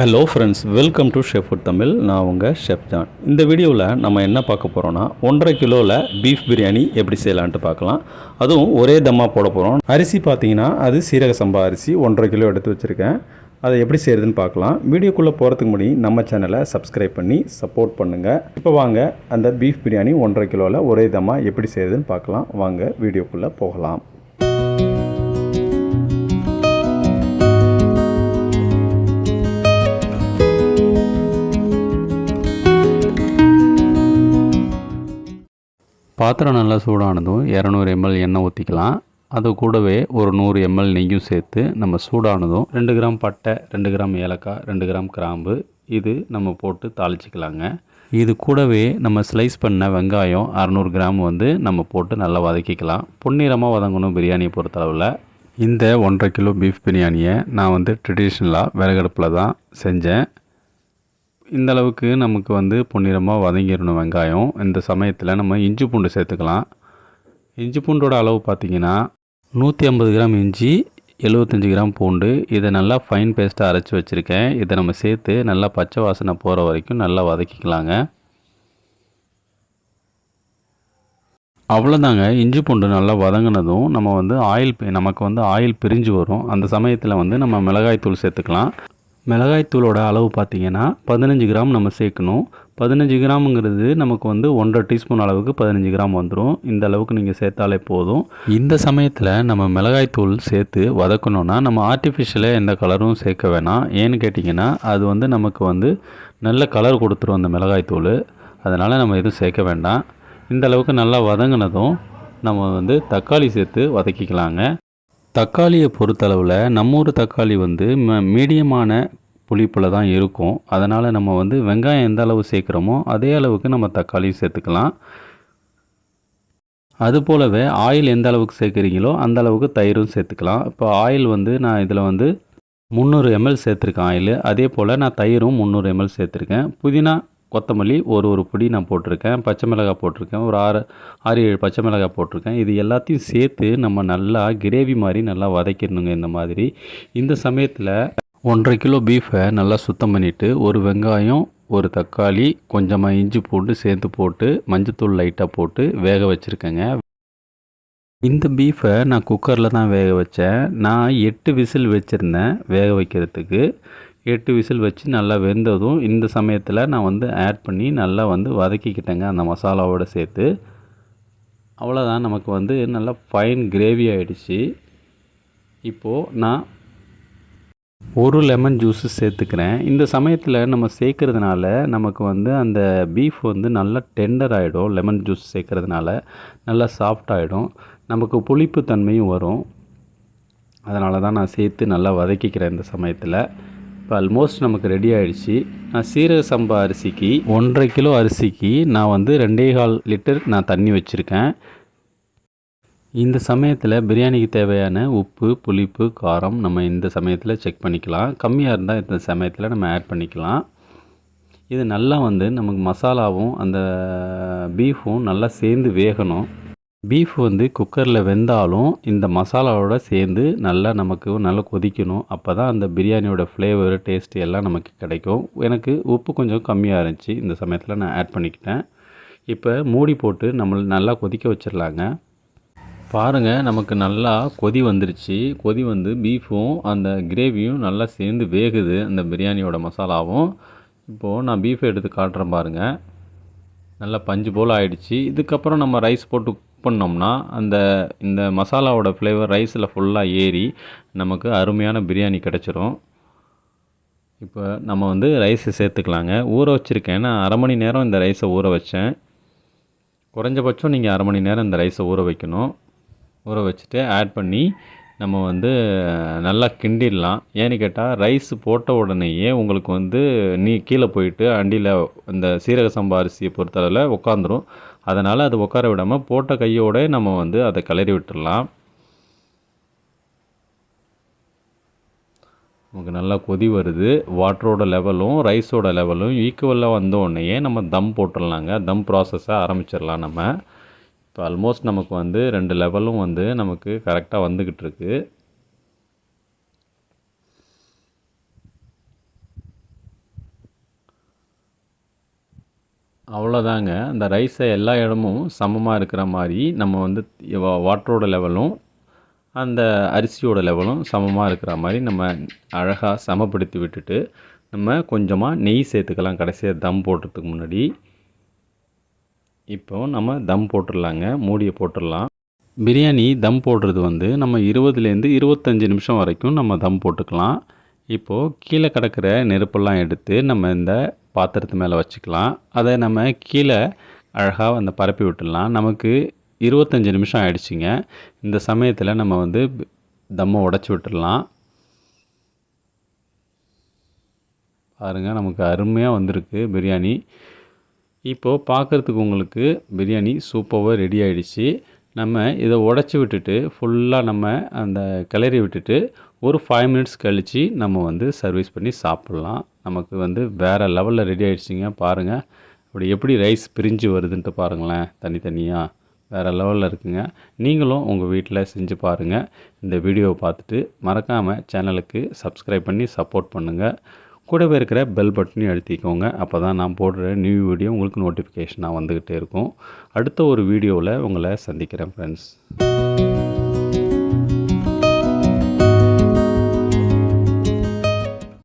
Hello friends welcome to chef food Tamil நான் உங்கள் chef John இந்த வீடியோவில் நம்ம என்ன பார்க்க போகிறோன்னா ஒன்றரை கிலோவில் பீஃப் பிரியாணி எப்படி செய்யலான்ட்டு பார்க்கலாம். அதுவும் ஒரே தம்மா போட போகிறோம் அரிசி பார்த்தீங்கன்னா அது சீரக சம்பா அரிசி ஒன்றரை கிலோ எடுத்து வச்சுருக்கேன். அதை எப்படி செய்கிறதுன்னு பார்க்கலாம். வீடியோக்குள்ளே போகிறதுக்கு முன்னாடி நம்ம சேனலை சப்ஸ்கிரைப் பண்ணி சப்போர்ட் பண்ணுங்கள் இப்போ வாங்க அந்த பீஃப் பிரியாணி ஒன்றரை கிலோவில் ஒரே தம்மா எப்படி செய்கிறதுன்னு பார்க்கலாம். வாங்க வீடியோக்குள்ளே போகலாம். பாத்திரம் நல்லா சூடானதும் இரநூறு எம்எல் எண்ணெய் ஊற்றிக்கலாம் அது கூடவே ஒரு நூறு எம்எல் நெய்யும் சேர்த்து நம்ம சூடானதும் ரெண்டு கிராம் பட்டை ரெண்டு கிராம் ஏலக்காய் ரெண்டு கிராம் கிராம்பு இது நம்ம போட்டு தாளிச்சிக்கலாங்க. இது கூடவே நம்ம ஸ்லைஸ் பண்ண வெங்காயம் அறநூறு கிராம் வந்து நம்ம போட்டு நல்லா வதக்கிக்கலாம். பொன்னிறமாக வதங்கணும் பிரியாணியை பொறுத்தளவில். இந்த ஒன்றரை கிலோ பீஃப் பிரியாணியை நான் வந்து ட்ரெடிஷ்னலாக விறகடுப்பில் தான் செஞ்சேன். இந்த அளவுக்கு நமக்கு வந்து பொன்னிறமாக வதங்கிடணும் வெங்காயம். இந்த சமயத்தில் நம்ம இஞ்சி பூண்டு சேர்த்துக்கலாம். இஞ்சி பூண்டோட அளவு பார்த்திங்கன்னா நூற்றி ஐம்பது கிராம் இஞ்சி எழுபத்தஞ்சி கிராம் பூண்டு. இதை நல்லா ஃபைன் பேஸ்ட்டாக அரைச்சி வச்சுருக்கேன். இதை நம்ம சேர்த்து நல்லா பச்சை வாசனை போகிற வரைக்கும் நல்லா வதக்கிக்கலாங்க. அவ்வளோதாங்க இஞ்சி பூண்டு நல்லா வதங்கினதும் நம்ம வந்து ஆயில் நமக்கு வந்து ஆயில் பிரிஞ்சு வரும். அந்த சமயத்தில் வந்து நம்ம மிளகாய் தூள் சேர்த்துக்கலாம். மிளகாய்த்தூளோட அளவு பார்த்திங்கன்னா பதினஞ்சு கிராம் நம்ம சேர்க்கணும். பதினஞ்சு கிராமுங்கிறது நமக்கு வந்து ஒன்றரை டீஸ்பூன் அளவுக்கு பதினஞ்சு கிராம் வந்துடும் இந்த அளவுக்கு நீங்கள் சேர்த்தாலே போதும். இந்த சமயத்தில் நம்ம மிளகாய்த்தூள் சேர்த்து வதக்கணுன்னா நம்ம ஆர்டிஃபிஷியலாக எந்த கலரும் சேர்க்க வேணாம். ஏன்னு கேட்டிங்கன்னா அது வந்து நமக்கு வந்து நல்ல கலர் கொடுத்துரும் அந்த மிளகாய்த்தூள் அதனால் நம்ம எதுவும் சேர்க்க வேண்டாம். இந்த அளவுக்கு நல்லா வதங்கினதும் நம்ம வந்து தக்காளி சேர்த்து வதக்கிக்கலாங்க. தக்காளியை பொறுத்தளவில் நம்ம ஊர் தக்காளி வந்து ம மீடியமான புளிப்பில் தான் இருக்கும். அதனால் நம்ம வந்து வெங்காயம் எந்த அளவு சேர்க்குறோமோ அதே அளவுக்கு நம்ம தக்காளியும் சேர்த்துக்கலாம். அது போலவே ஆயில் எந்த அளவுக்கு சேர்க்குறீங்களோ அந்த அளவுக்கு தயிரும் சேர்த்துக்கலாம். இப்போ ஆயில் வந்து நான் இதில் வந்து முந்நூறு எம்எல் சேர்த்துருக்கேன் ஆயில். அதே போல் நான் தயிரும் முந்நூறு எம்எல் சேர்த்துருக்கேன். புதினா கொத்தமல்லி ஒரு ஒரு பொடி நான் போட்டிருக்கேன். பச்சை மிளகாய் போட்டிருக்கேன். ஒரு ஆறு ஆறு ஏழு பச்சை மிளகாய் போட்டிருக்கேன். இது எல்லாத்தையும் சேர்த்து நம்ம நல்லா கிரேவி மாதிரி நல்லா வதக்கிடணுங்க இந்த மாதிரி. இந்த சமயத்தில் ஒன்றரை கிலோ பீஃபை நல்லா சுத்தம் பண்ணிவிட்டு ஒரு வெங்காயம் ஒரு தக்காளி கொஞ்சமாக இஞ்சி பூண்டு சேர்த்து போட்டு மஞ்சத்தூள் லைட்டாக போட்டு வேக வச்சுருக்கேங்க. இந்த பீஃபை நான் குக்கரில் தான் வேக வச்சேன். நான் எட்டு விசில் வச்சுருந்தேன் வேக வைக்கிறதுக்கு. எட்டு விசில் வச்சு நல்லா வெந்ததும் இந்த சமயத்தில் நான் வந்து ஆட் பண்ணி நல்லா வந்து வதக்கிக்கிட்டேங்க அந்த மசாலாவோடு சேர்த்து. அவ்வளோதான் நமக்கு வந்து நல்லா ஃபைன் கிரேவி ஆகிடுச்சு இப்போது நான் ஒரு லெமன் ஜூஸு சேர்த்துக்கிறேன். இந்த சமயத்தில் நம்ம சேர்க்குறதுனால நமக்கு வந்து அந்த பீஃப் வந்து நல்லா டெண்டர் ஆகிடும் லெமன் ஜூஸ் சேர்க்குறதுனால நல்லா சாஃப்ட் ஆகிடும் நமக்கு புளிப்பு தன்மையும் வரும். அதனால தான் நான் சேர்த்து நல்லா வதக்கிக்கிறேன் இந்த சமயத்தில். இப்போ ஆல்மோஸ்ட் நமக்கு ரெடி ஆகிடுச்சு நான் சீரக சம்பா அரிசிக்கு ஒன்றரை கிலோ அரிசிக்கு நான் வந்து ரெண்டே கால் லிட்டர் நான் தண்ணி வச்சுருக்கேன். இந்த சமயத்தில் பிரியாணிக்கு தேவையான உப்பு புளிப்பு காரம் நம்ம இந்த சமயத்தில் செக் பண்ணிக்கலாம். கம்மியாக இருந்தால் இந்த சமயத்தில் நம்ம ஆட் பண்ணிக்கலாம். இது நல்லா வந்து நமக்கு மசாலாவும் அந்த பீஃபும் நல்லா சேர்ந்து வேகணும். பீஃப் வந்து குக்கரில் வெந்தாலும் இந்த மசாலாவோட சேர்ந்து நல்லா நமக்கு நல்லா கொதிக்கணும். அப்போ தான் அந்த பிரியாணியோட ஃப்ளேவர் டேஸ்ட்டு எல்லாம் நமக்கு கிடைக்கும். எனக்கு உப்பு கொஞ்சம் கம்மியாக இருந்துச்சு. இந்த சமயத்தில் நான் ஆட் பண்ணிக்கிட்டேன். இப்போ மூடி போட்டு நம்ம நல்லா கொதிக்க வச்சிடலாங்க. பாருங்கள் நமக்கு நல்லா கொதி வந்துருச்சு. கொதி வந்து பீஃபும் அந்த கிரேவியும் நல்லா சேர்ந்து வேகுது அந்த பிரியாணியோட மசாலாவும். இப்போது நான் பீஃபை எடுத்து காட்டுறேன் பாருங்கள் நல்லா பஞ்சு போல் ஆயிடுச்சு. இதுக்கப்புறம் நம்ம ரைஸ் போட்டு பண்ணோம்னா அந்த இந்த மசாலாவோட ஃப்ளேவர் ரைஸில் ஃபுல்லாக ஏறி நமக்கு அருமையான பிரியாணி கிடச்சிரும். இப்போ நம்ம வந்து ரைஸை சேர்த்துக்கலாங்க. ஊற வச்சுருக்கேன். நான் அரை மணி நேரம் இந்த ரைஸை ஊற வச்சேன். குறைஞ்சபட்சம் நீங்கள் அரை மணி நேரம் இந்த ரைஸை ஊற வைக்கணும். ஊற வச்சுட்டு ஆட் பண்ணி நம்ம வந்து நல்லா கிண்டிடலாம். ஏன்னு கேட்டால் ரைஸ் போட்ட உடனேயே உங்களுக்கு வந்து நீ கீழே போயிட்டு அண்டியில் இந்த சீரக சம்பா அரிசியை பொறுத்தளவில் உட்காந்துரும் அதனால் அது உட்கார விடாமல் போட்ட கையோடு நம்ம வந்து அதை கிளறி விட்டுடலாம் நமக்கு நல்லா கொதி வருது. வாட்டரோட லெவலும் ரைஸோட லெவலும் ஈக்குவலாக வந்தோடனேயே நம்ம தம் போட்டுடலாங்க தம் ப்ராசஸை ஆரம்பிச்சிடலாம் நம்ம. இப்போ ஆல்மோஸ்ட் நமக்கு வந்து ரெண்டு லெவலும் வந்து நமக்கு கரெக்டாக வந்துக்கிட்டு இருக்குது அவ்வளோதாங்க அந்த ரைஸை எல்லா இடமும் சமமாக இருக்கிற மாதிரி நம்ம வந்து வா- வாட்டரோட லெவலும் அந்த அரிசியோட லெவலும் சமமாக இருக்கிற மாதிரி நம்ம அழகாக சமப்படுத்தி விட்டுட்டு நம்ம கொஞ்சமாக நெய் சேர்த்துக்கலாம். கடைசியாக தம் போடுறதுக்கு முன்னாடி. இப்போ நம்ம தம் போட்டுடலாங்க. மூடியை போட்டுடலாம். பிரியாணி தம் போடுறது வந்து நம்ம இருபதுலேருந்து இருபத்தஞ்சி நிமிஷம் வரைக்கும் நம்ம தம் போட்டுக்கலாம். இப்போது கீழே கிடக்கிற நெருப்பெல்லாம் எடுத்து நம்ம இந்த பாத்திரத்து மேலே வச்சுக்கலாம். அதை நம்ம கீழே அழகாக அந்த பரப்பி விட்டுடலாம். நமக்கு இருபத்தஞ்சி நிமிஷம் ஆயிடுச்சுங்க. இந்த சமயத்தில் நம்ம வந்து தம்மை உடச்சி விட்டுடலாம். பாருங்கள் நமக்கு அருமையாக வந்திருக்கு பிரியாணி. இப்போது பார்க்குறதுக்கு உங்களுக்கு பிரியாணி சூப்பராக ரெடி ஆகிடுச்சு நம்ம இதை உடச்சி விட்டுட்டு ஃபுல்லாக நம்ம அந்த கிளறி விட்டுட்டு ஒரு ஃபைவ் மினிட்ஸ் கழித்து நம்ம வந்து சர்வீஸ் பண்ணி சாப்பிட்லாம். நமக்கு வந்து வேறு லெவலில் ரெடி ஆகிடுச்சிங்க பாருங்கள் அப்படி எப்படி ரைஸ் பிரிஞ்சு வருதுன்ட்டு பாருங்களேன் தனித்தனியாக வேறு லெவலில் இருக்குங்க. நீங்களும் உங்கள் வீட்டில் செஞ்சு பாருங்கள் இந்த வீடியோவை பார்த்துட்டு மறக்காமல் சேனலுக்கு சப்ஸ்கிரைப் பண்ணி சப்போர்ட் பண்ணுங்கள் கூடவே இருக்கிற பெல் பட்டனையும் அழுத்திக்கோங்க. அப்போ தான் நான் போடுற நியூ வீடியோ உங்களுக்கு நோட்டிஃபிகேஷனாக வந்துக்கிட்டே இருக்கும். அடுத்த ஒரு வீடியோவில் உங்களை சந்திக்கிறேன் ஃப்ரெண்ட்ஸ்